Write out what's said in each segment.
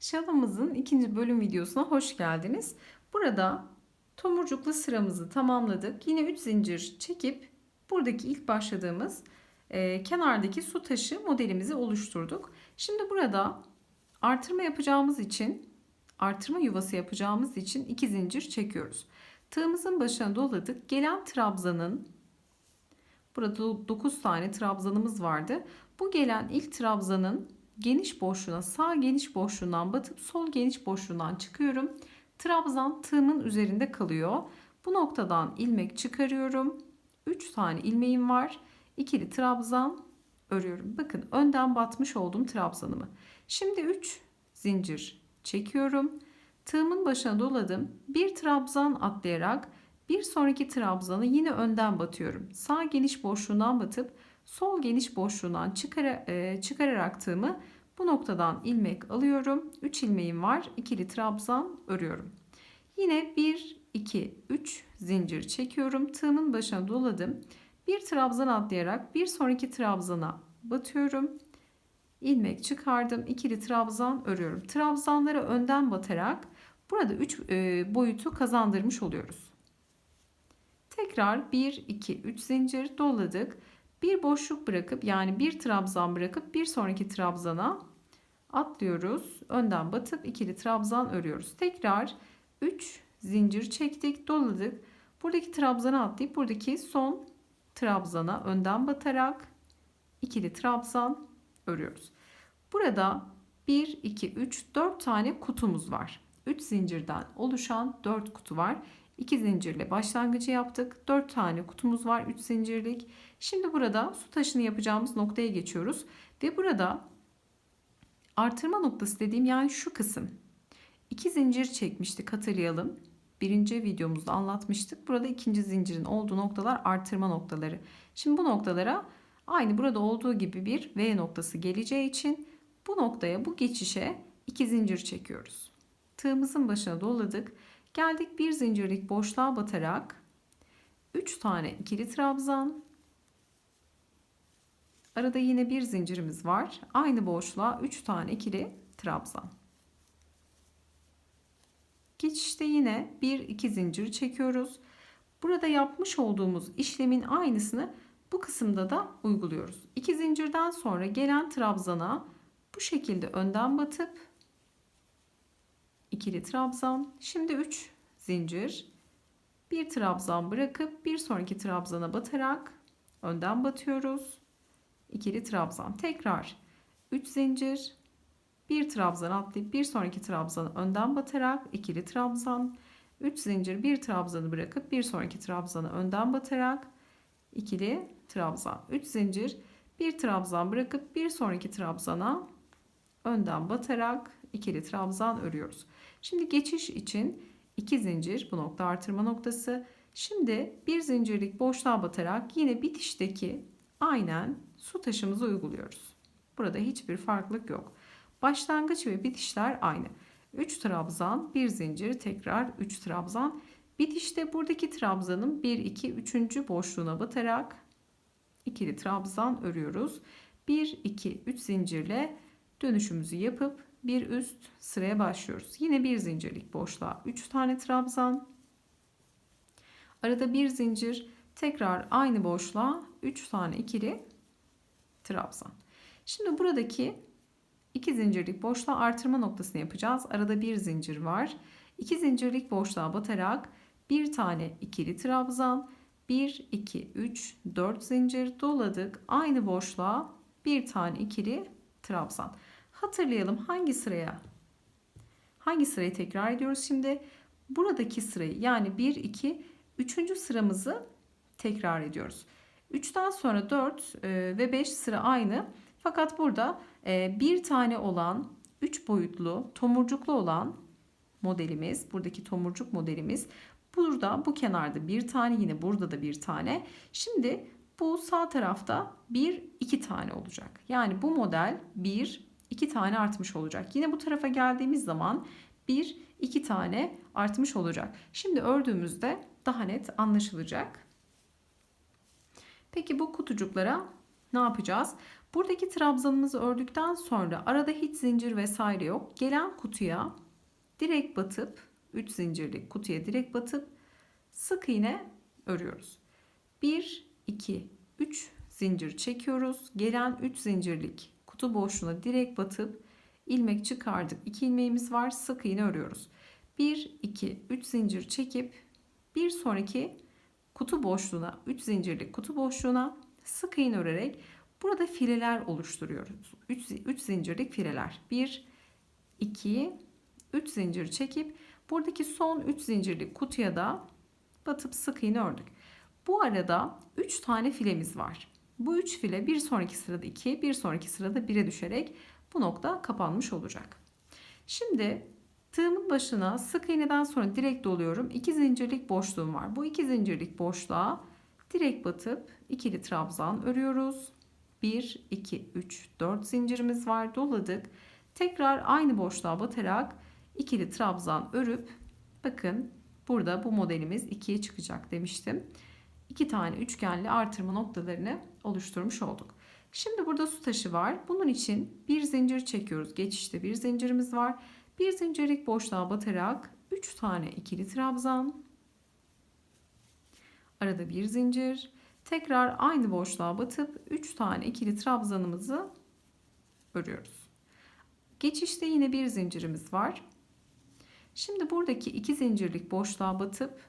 Şalımızın ikinci bölüm videosuna hoş geldiniz. Burada tomurcuklu sıramızı tamamladık. Yine 3 zincir çekip buradaki ilk başladığımız e, kenardaki su taşı modelimizi oluşturduk. Şimdi burada artırma yapacağımız için artırma yuvası yapacağımız için 2 zincir çekiyoruz. Tığımızın başına doladık. Gelen trabzanın burada 9 tane trabzanımız vardı. Bu gelen ilk trabzanın geniş boşluğuna sağ geniş boşluğundan batıp sol geniş boşluğundan çıkıyorum. Trabzan tığımın üzerinde kalıyor. Bu noktadan ilmek çıkarıyorum. 3 tane ilmeğim var. İkili trabzan örüyorum. Bakın önden batmış oldum trabzanımı. Şimdi 3 zincir çekiyorum. Tığımın başına doladım. Bir trabzan atlayarak bir sonraki trabzanı yine önden batıyorum. Sağ geniş boşluğundan batıp sol geniş boşluğundan çıkara, e, çıkararak tığımı bu noktadan ilmek alıyorum. 3 ilmeğim var. İkili trabzan örüyorum. Yine 1, 2, 3 zincir çekiyorum. Tığımın başına doladım. Bir trabzan atlayarak bir sonraki trabzana batıyorum. ilmek çıkardım. İkili trabzan örüyorum. Trabzanları önden batarak burada 3 e, boyutu kazandırmış oluyoruz. Tekrar 1, 2, 3 zincir doladık. Bir boşluk bırakıp yani bir trabzan bırakıp bir sonraki trabzana atlıyoruz. Önden batıp ikili trabzan örüyoruz. Tekrar 3 zincir çektik, doladık. Buradaki trabzana atlayıp buradaki son trabzana önden batarak ikili trabzan örüyoruz. Burada 1 2 3 4 tane kutumuz var. 3 zincirden oluşan 4 kutu var. 2 zincirle başlangıcı yaptık. 4 tane kutumuz var 3 zincirlik. Şimdi burada su taşını yapacağımız noktaya geçiyoruz ve burada artırma noktası dediğim yani şu kısım. 2 zincir çekmiştik hatırlayalım. Birinci videomuzda anlatmıştık. Burada ikinci zincirin olduğu noktalar artırma noktaları. Şimdi bu noktalara aynı burada olduğu gibi bir V noktası geleceği için bu noktaya bu geçişe iki zincir çekiyoruz. Tığımızın başına doladık. Geldik bir zincirlik boşluğa batarak 3 tane ikili trabzan arada yine bir zincirimiz var. Aynı boşluğa 3 tane ikili trabzan. Geçişte yine 1 2 zincir çekiyoruz. Burada yapmış olduğumuz işlemin aynısını bu kısımda da uyguluyoruz. 2 zincirden sonra gelen trabzana bu şekilde önden batıp ikili trabzan. Şimdi 3 zincir. Bir trabzan bırakıp bir sonraki trabzana batarak önden batıyoruz. İkili trabzan. Tekrar 3 zincir. Bir trabzan atlayıp bir sonraki trabzanı önden batarak ikili trabzan. 3 zincir bir trabzanı bırakıp bir sonraki trabzanı önden batarak ikili trabzan. 3 zincir bir trabzan bırakıp bir sonraki trabzana önden batarak ikili trabzan örüyoruz. Şimdi geçiş için 2 zincir bu nokta artırma noktası. Şimdi bir zincirlik boşluğa batarak yine bitişteki aynen su taşımızı uyguluyoruz. Burada hiçbir farklılık yok. Başlangıç ve bitişler aynı. 3 trabzan, 1 zincir, tekrar 3 trabzan. Bitişte buradaki trabzanın 1 2 3. boşluğuna batarak ikili trabzan örüyoruz. 1 2 3 zincirle dönüşümüzü yapıp bir üst sıraya başlıyoruz. Yine bir zincirlik boşluğa 3 tane trabzan. Arada bir zincir, tekrar aynı boşluğa 3 tane ikili trabzan. Şimdi buradaki iki zincirlik boşluğa artırma noktasını yapacağız. Arada bir zincir var. 2 zincirlik boşluğa batarak bir tane ikili trabzan, 1 2 3 4 zincir doladık. Aynı boşluğa bir tane ikili trabzan. Hatırlayalım hangi sıraya? Hangi sırayı tekrar ediyoruz şimdi? Buradaki sırayı yani 1 2 3. sıramızı tekrar ediyoruz. 3'ten sonra 4 e, ve 5 sıra aynı. Fakat burada e, bir tane olan 3 boyutlu tomurcuklu olan modelimiz, buradaki tomurcuk modelimiz burada bu kenarda bir tane yine burada da bir tane. Şimdi bu sağ tarafta bir iki tane olacak. Yani bu model bir iki tane artmış olacak. Yine bu tarafa geldiğimiz zaman bir iki tane artmış olacak. Şimdi ördüğümüzde daha net anlaşılacak. Peki bu kutucuklara ne yapacağız? Buradaki trabzanımızı ördükten sonra arada hiç zincir vesaire yok. Gelen kutuya direkt batıp 3 zincirlik kutuya direkt batıp sık iğne örüyoruz. 1 2 3 zincir çekiyoruz. Gelen 3 zincirlik kutu boşluğuna direkt batıp ilmek çıkardık. 2 ilmeğimiz var. Sık iğne örüyoruz. 1 2 3 zincir çekip bir sonraki kutu boşluğuna 3 zincirlik kutu boşluğuna sık iğne örerek burada fileler oluşturuyoruz. 3, 3 zincirlik fileler. 1 2 3 zincir çekip buradaki son 3 zincirlik kutuya da batıp sık iğne ördük. Bu arada 3 tane filemiz var. Bu 3 file bir sonraki sırada 2, bir sonraki sırada 1'e düşerek bu nokta kapanmış olacak. Şimdi tığımın başına sık iğneden sonra direkt doluyorum. 2 zincirlik boşluğum var. Bu 2 zincirlik boşluğa direkt batıp ikili trabzan örüyoruz. 1, 2, 3, 4 zincirimiz var. Doladık. Tekrar aynı boşluğa batarak ikili trabzan örüp bakın burada bu modelimiz 2'ye çıkacak demiştim. 2 tane üçgenli artırma noktalarını oluşturmuş olduk. Şimdi burada su taşı var. Bunun için bir zincir çekiyoruz. Geçişte bir zincirimiz var. Bir zincirlik boşluğa batarak 3 tane ikili trabzan. Arada bir zincir. Tekrar aynı boşluğa batıp 3 tane ikili trabzanımızı örüyoruz. Geçişte yine bir zincirimiz var. Şimdi buradaki iki zincirlik boşluğa batıp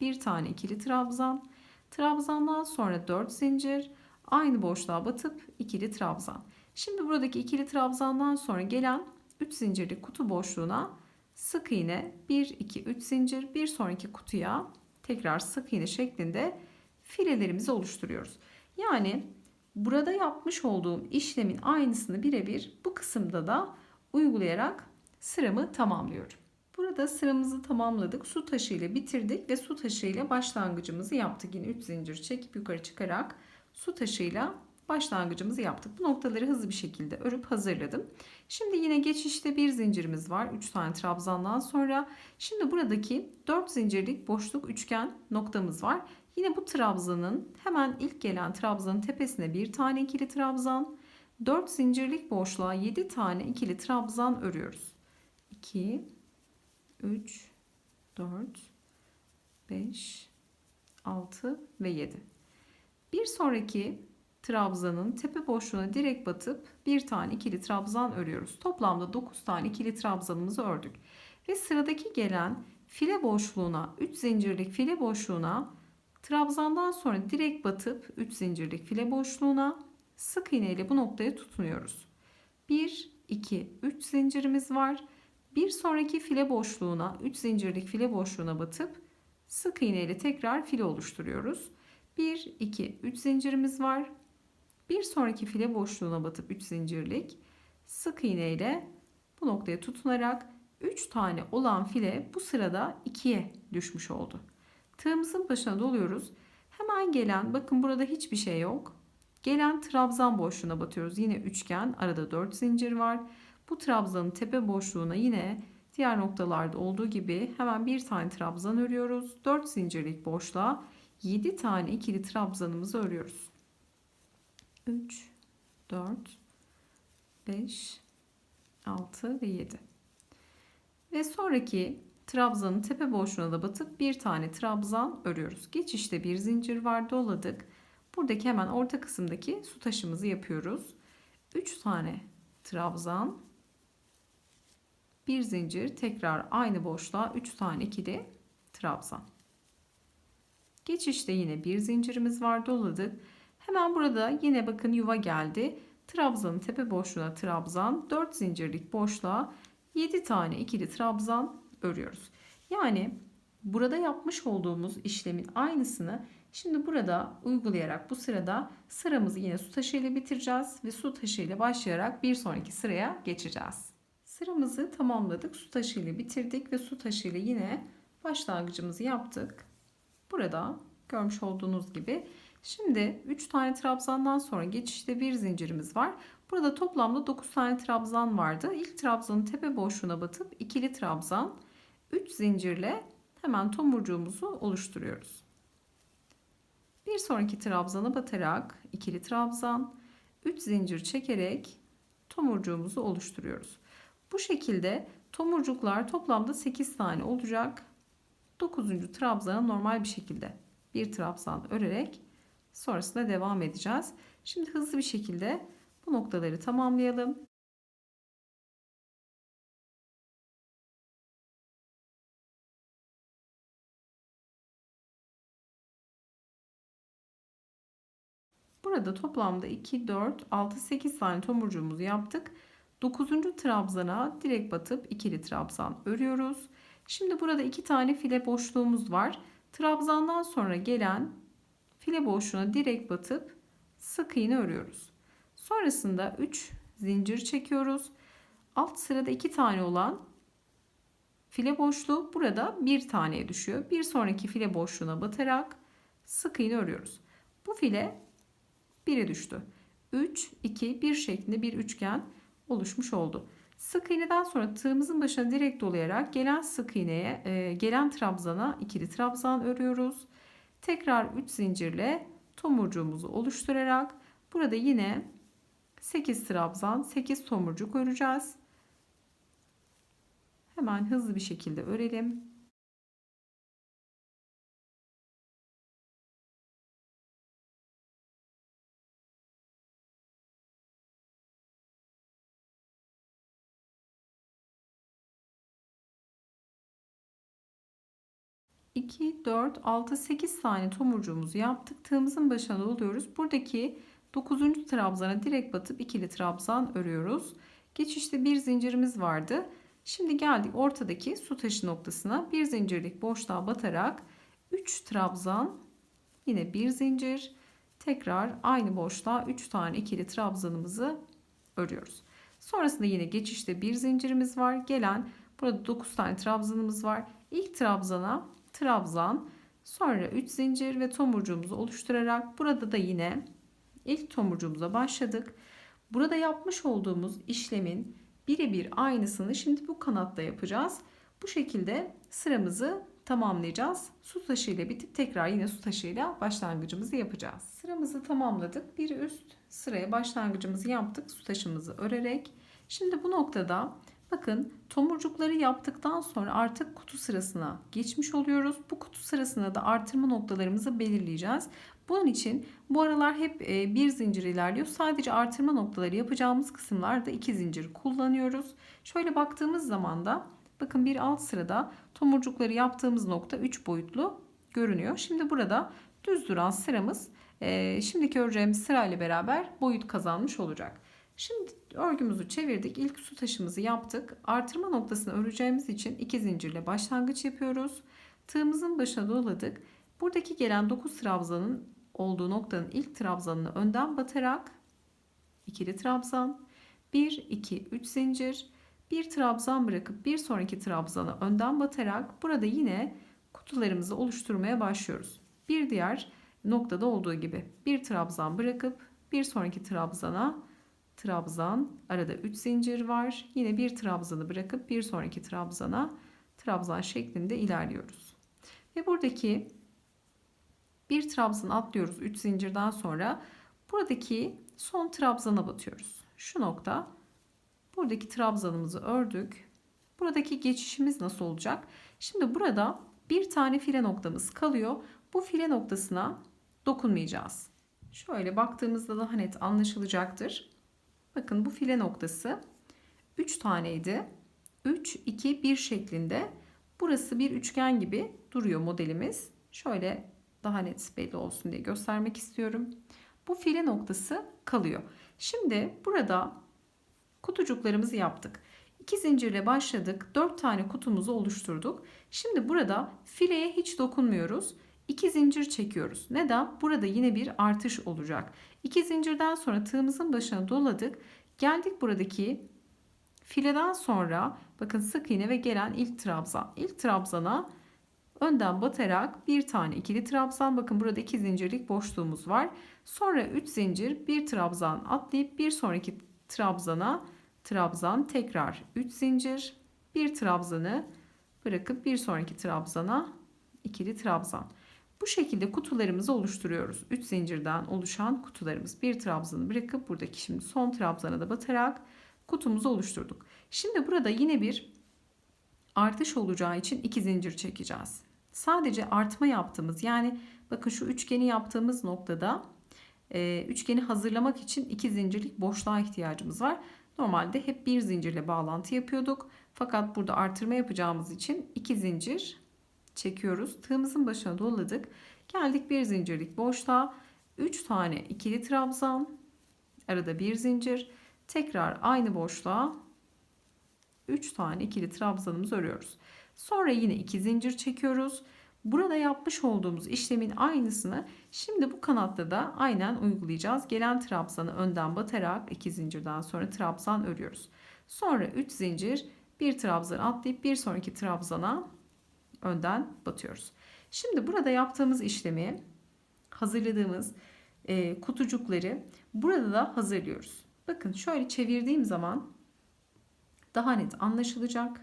bir tane ikili trabzan, trabzandan sonra 4 zincir, aynı boşluğa batıp ikili trabzan. Şimdi buradaki ikili trabzandan sonra gelen 3 zincirlik kutu boşluğuna sık iğne 1 2 3 zincir bir sonraki kutuya tekrar sık iğne şeklinde filelerimizi oluşturuyoruz. Yani burada yapmış olduğum işlemin aynısını birebir bu kısımda da uygulayarak sıramı tamamlıyorum. Burada sıramızı tamamladık. Su taşı ile bitirdik ve su taşı ile başlangıcımızı yaptık. Yine 3 zincir çekip yukarı çıkarak su taşıyla başlangıcımızı yaptık. Bu noktaları hızlı bir şekilde örüp hazırladım. Şimdi yine geçişte bir zincirimiz var. 3 tane trabzandan sonra. Şimdi buradaki 4 zincirlik boşluk üçgen noktamız var. Yine bu trabzanın hemen ilk gelen trabzanın tepesine bir tane ikili trabzan. 4 zincirlik boşluğa 7 tane ikili trabzan örüyoruz. 2 3 4 5 6 ve 7. Bir sonraki trabzanın tepe boşluğuna direkt batıp bir tane ikili trabzan örüyoruz. Toplamda 9 tane ikili trabzanımızı ördük. Ve sıradaki gelen file boşluğuna 3 zincirlik file boşluğuna trabzandan sonra direkt batıp 3 zincirlik file boşluğuna sık iğne ile bu noktaya tutunuyoruz. 1 2 3 zincirimiz var. Bir sonraki file boşluğuna 3 zincirlik file boşluğuna batıp sık iğne ile tekrar file oluşturuyoruz. 1 2 3 zincirimiz var. Bir sonraki file boşluğuna batıp 3 zincirlik sık iğne ile bu noktaya tutunarak 3 tane olan file bu sırada 2'ye düşmüş oldu. Tığımızın başına doluyoruz. Hemen gelen bakın burada hiçbir şey yok. Gelen trabzan boşluğuna batıyoruz. Yine üçgen arada 4 zincir var. Bu trabzanın tepe boşluğuna yine diğer noktalarda olduğu gibi hemen bir tane trabzan örüyoruz. 4 zincirlik boşluğa 7 tane ikili trabzanımızı örüyoruz. 3 4 5 6 ve 7. Ve sonraki trabzanın tepe boşluğuna da batıp bir tane trabzan örüyoruz. Geçişte bir zincir var doladık. Buradaki hemen orta kısımdaki su taşımızı yapıyoruz. 3 tane trabzan bir zincir tekrar aynı boşluğa 3 tane ikili trabzan. Geçişte yine bir zincirimiz var doladık. Hemen burada yine bakın yuva geldi. Trabzanın tepe boşluğuna trabzan 4 zincirlik boşluğa 7 tane ikili trabzan örüyoruz. Yani burada yapmış olduğumuz işlemin aynısını şimdi burada uygulayarak bu sırada sıramızı yine su taşı ile bitireceğiz ve su taşı ile başlayarak bir sonraki sıraya geçeceğiz. Sıramızı tamamladık. Su taşı ile bitirdik ve su taşı ile yine başlangıcımızı yaptık. Burada görmüş olduğunuz gibi şimdi 3 tane trabzandan sonra geçişte bir zincirimiz var. Burada toplamda 9 tane trabzan vardı. İlk trabzanın tepe boşluğuna batıp ikili trabzan 3 zincirle hemen tomurcuğumuzu oluşturuyoruz. Bir sonraki trabzana batarak ikili trabzan 3 zincir çekerek tomurcuğumuzu oluşturuyoruz. Bu şekilde tomurcuklar toplamda 8 tane olacak. 9. trabzana normal bir şekilde bir trabzan örerek sonrasında devam edeceğiz. Şimdi hızlı bir şekilde bu noktaları tamamlayalım. Burada toplamda 2, 4, 6, 8 tane tomurcuğumuzu yaptık. 9. trabzana direkt batıp ikili trabzan örüyoruz. Şimdi burada iki tane file boşluğumuz var. Trabzandan sonra gelen file boşluğuna direkt batıp sık iğne örüyoruz. Sonrasında 3 zincir çekiyoruz. Alt sırada 2 tane olan file boşluğu burada bir taneye düşüyor. Bir sonraki file boşluğuna batarak sık iğne örüyoruz. Bu file 1'e düştü. 3, 2, 1 şeklinde bir üçgen oluşmuş oldu. Sık iğneden sonra tığımızın başına direkt dolayarak gelen sık iğneye, e, gelen trabzana ikili trabzan örüyoruz. Tekrar 3 zincirle tomurcuğumuzu oluşturarak burada yine 8 trabzan, 8 tomurcuk öreceğiz. Hemen hızlı bir şekilde örelim. 2, 4, 6, 8 tane tomurcuğumuzu yaptık. Tığımızın başına doluyoruz. Buradaki 9. trabzana direkt batıp ikili trabzan örüyoruz. Geçişte bir zincirimiz vardı. Şimdi geldik ortadaki su taşı noktasına bir zincirlik boşluğa batarak 3 trabzan yine bir zincir tekrar aynı boşluğa 3 tane ikili trabzanımızı örüyoruz. Sonrasında yine geçişte bir zincirimiz var. Gelen burada 9 tane trabzanımız var. İlk trabzana trabzan sonra 3 zincir ve tomurcuğumuzu oluşturarak burada da yine ilk tomurcuğumuza başladık. Burada yapmış olduğumuz işlemin birebir aynısını şimdi bu kanatta yapacağız. Bu şekilde sıramızı tamamlayacağız. Su taşı ile bitip tekrar yine su taşıyla başlangıcımızı yapacağız. Sıramızı tamamladık. Bir üst sıraya başlangıcımızı yaptık. Su taşımızı örerek. Şimdi bu noktada Bakın tomurcukları yaptıktan sonra artık kutu sırasına geçmiş oluyoruz. Bu kutu sırasında da artırma noktalarımızı belirleyeceğiz. Bunun için bu aralar hep e, bir zincir ilerliyor. Sadece artırma noktaları yapacağımız kısımlarda iki zincir kullanıyoruz. Şöyle baktığımız zaman da bakın bir alt sırada tomurcukları yaptığımız nokta 3 boyutlu görünüyor. Şimdi burada düz duran sıramız e, şimdiki öreceğimiz sırayla beraber boyut kazanmış olacak. Şimdi örgümüzü çevirdik. İlk su taşımızı yaptık. Artırma noktasını öreceğimiz için iki zincirle başlangıç yapıyoruz. Tığımızın başına doladık. Buradaki gelen 9 trabzanın olduğu noktanın ilk trabzanını önden batarak ikili trabzan 1 2 3 zincir bir trabzan bırakıp bir sonraki trabzana önden batarak burada yine kutularımızı oluşturmaya başlıyoruz. Bir diğer noktada olduğu gibi bir trabzan bırakıp bir sonraki trabzana trabzan arada 3 zincir var. Yine bir trabzanı bırakıp bir sonraki trabzana trabzan şeklinde ilerliyoruz. Ve buradaki bir trabzan atlıyoruz 3 zincirden sonra buradaki son trabzana batıyoruz. Şu nokta buradaki trabzanımızı ördük. Buradaki geçişimiz nasıl olacak? Şimdi burada bir tane file noktamız kalıyor. Bu file noktasına dokunmayacağız. Şöyle baktığımızda daha net anlaşılacaktır. Bakın bu file noktası 3 taneydi. 3, 2, 1 şeklinde. Burası bir üçgen gibi duruyor modelimiz. Şöyle daha net belli olsun diye göstermek istiyorum. Bu file noktası kalıyor. Şimdi burada kutucuklarımızı yaptık. 2 zincirle başladık. 4 tane kutumuzu oluşturduk. Şimdi burada fileye hiç dokunmuyoruz. 2 zincir çekiyoruz. Neden? Burada yine bir artış olacak. 2 zincirden sonra tığımızın başına doladık. Geldik buradaki fileden sonra bakın sık iğne ve gelen ilk trabzan. İlk trabzana önden batarak bir tane ikili trabzan. Bakın burada iki zincirlik boşluğumuz var. Sonra 3 zincir bir trabzan atlayıp bir sonraki trabzana trabzan tekrar 3 zincir bir trabzanı bırakıp bir sonraki trabzana ikili trabzan. Bu şekilde kutularımızı oluşturuyoruz. 3 zincirden oluşan kutularımız. Bir trabzanı bırakıp buradaki şimdi son trabzana da batarak kutumuzu oluşturduk. Şimdi burada yine bir artış olacağı için iki zincir çekeceğiz. Sadece artma yaptığımız yani bakın şu üçgeni yaptığımız noktada e, üçgeni hazırlamak için iki zincirlik boşluğa ihtiyacımız var. Normalde hep bir zincirle bağlantı yapıyorduk. Fakat burada artırma yapacağımız için iki zincir çekiyoruz. Tığımızın başına doladık. Geldik bir zincirlik boşluğa. 3 tane ikili trabzan. Arada bir zincir. Tekrar aynı boşluğa 3 tane ikili trabzanımızı örüyoruz. Sonra yine iki zincir çekiyoruz. Burada yapmış olduğumuz işlemin aynısını şimdi bu kanatta da aynen uygulayacağız. Gelen trabzanı önden batarak iki zincirden sonra trabzan örüyoruz. Sonra 3 zincir bir trabzan atlayıp bir sonraki trabzana önden batıyoruz. Şimdi burada yaptığımız işlemi hazırladığımız e, kutucukları burada da hazırlıyoruz. Bakın şöyle çevirdiğim zaman daha net anlaşılacak.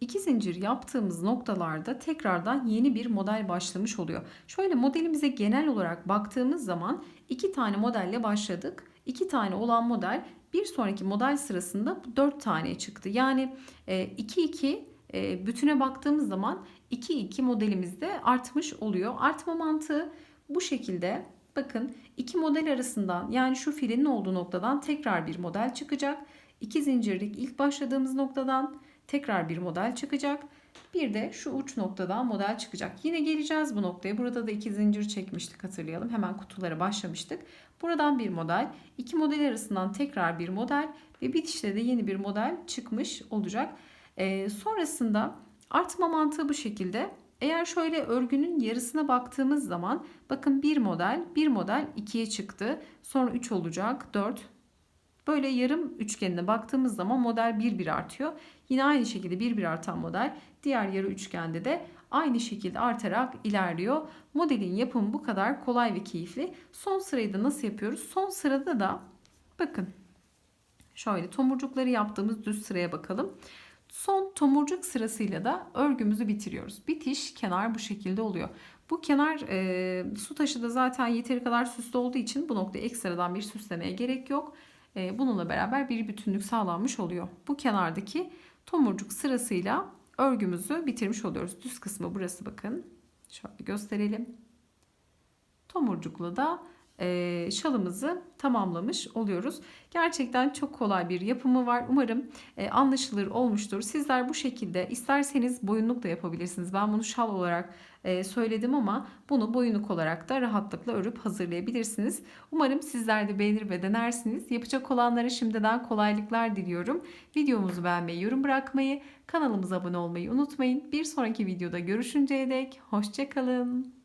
İki zincir yaptığımız noktalarda tekrardan yeni bir model başlamış oluyor. Şöyle modelimize genel olarak baktığımız zaman iki tane modelle başladık. İki tane olan model bir sonraki model sırasında dört tane çıktı. Yani 2-2 e, bütüne baktığımız zaman 2-2 modelimizde artmış oluyor. Artma mantığı bu şekilde. Bakın iki model arasından yani şu filinin olduğu noktadan tekrar bir model çıkacak. İki zincirlik ilk başladığımız noktadan tekrar bir model çıkacak. Bir de şu uç noktadan model çıkacak. Yine geleceğiz bu noktaya. Burada da iki zincir çekmiştik hatırlayalım. Hemen kutulara başlamıştık. Buradan bir model, iki model arasından tekrar bir model ve bitişte de yeni bir model çıkmış olacak. Ee, sonrasında artma mantığı bu şekilde. Eğer şöyle örgünün yarısına baktığımız zaman bakın bir model, bir model ikiye çıktı. Sonra 3 olacak, 4, Böyle yarım üçgenine baktığımız zaman model bir bir artıyor. Yine aynı şekilde bir bir artan model diğer yarı üçgende de aynı şekilde artarak ilerliyor. Modelin yapımı bu kadar kolay ve keyifli. Son sırayı da nasıl yapıyoruz? Son sırada da bakın şöyle tomurcukları yaptığımız düz sıraya bakalım. Son tomurcuk sırasıyla da örgümüzü bitiriyoruz. Bitiş kenar bu şekilde oluyor. Bu kenar e, su taşı da zaten yeteri kadar süslü olduğu için bu noktaya ekstradan bir süslemeye gerek yok. E, bununla beraber bir bütünlük sağlanmış oluyor. Bu kenardaki tomurcuk sırasıyla örgümüzü bitirmiş oluyoruz. Düz kısmı burası bakın. Şöyle gösterelim. Tomurcukla da e, şalımızı tamamlamış oluyoruz. Gerçekten çok kolay bir yapımı var. Umarım e, anlaşılır olmuştur. Sizler bu şekilde isterseniz boyunluk da yapabilirsiniz. Ben bunu şal olarak e, söyledim ama bunu boyunluk olarak da rahatlıkla örüp hazırlayabilirsiniz. Umarım sizler de beğenir ve denersiniz. Yapacak olanlara şimdiden kolaylıklar diliyorum. Videomuzu beğenmeyi, yorum bırakmayı, kanalımıza abone olmayı unutmayın. Bir sonraki videoda görüşünceye dek hoşçakalın.